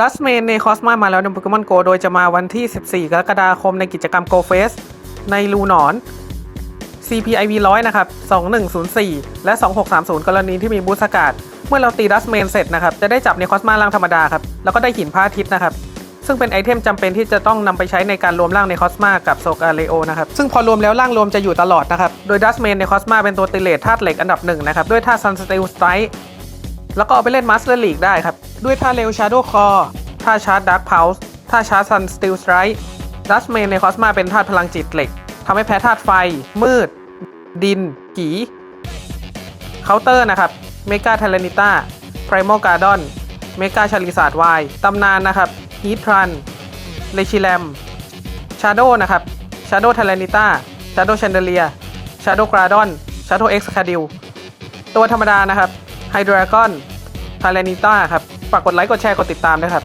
ดัสเมนในคอสมามาแล้วในโปเกมอนโกโดยจะมาวันที่ 14 กรกฎาคมในกิจกรรม Go Fest ในลูหนอน CPIV 100 นะครับ 2104 และ 2630 กรณีที่มีบูสกาดเมื่อเราตีดัสเมนเสร็จนะครับ จะได้จับในคอสมาร่างธรรมดาครับ แล้วก็ได้หินพระอาทิตย์นะครับ ซึ่งเป็นไอเทมจำเป็นที่จะต้องนำไปใช้ในการรวมร่างในคอสมากับโซกาเลโอนะครับ ซึ่งพอรวมแล้วร่างรวมจะอยู่ตลอดนะครับ โดยดัสเมนในคอสมาเป็นตัวติเลตธาตุเหล็กอันดับหนึ่งนะครับ ด้วยธาตุซันสเตลสไตร์ แล้วก็เอาไปเล่นมาสเตอร์ลีกได้ครับ ด้วยท่าเร็ว Shadow Claw ท่าชาร์จ Dark Pulse ท่าชาร์จ Sun Steel Strike ดัชเมนในคอสมาเป็นธาตุพลังจิตเหล็กทำให้แพ้ธาตุไฟ มืด ดินกีเคาน์เตอร์นะครับเมกาเทเลนิต้าไพรโมการ์ดอนเมกาชาลิซาดวายตำนานนะครับฮีทรันเลชิแลมชาโดนะครับชาโดเทเลนิต้าชาโดแชนเดเลียชาโดกราดอนชาโดเอ็กซ์คาดิลตัวธรรมดานะครับ ไฮดรากอนทาเลนิต้าครับ ฝากกดไลค์ กดแชร์ กดติดตามด้วยครับ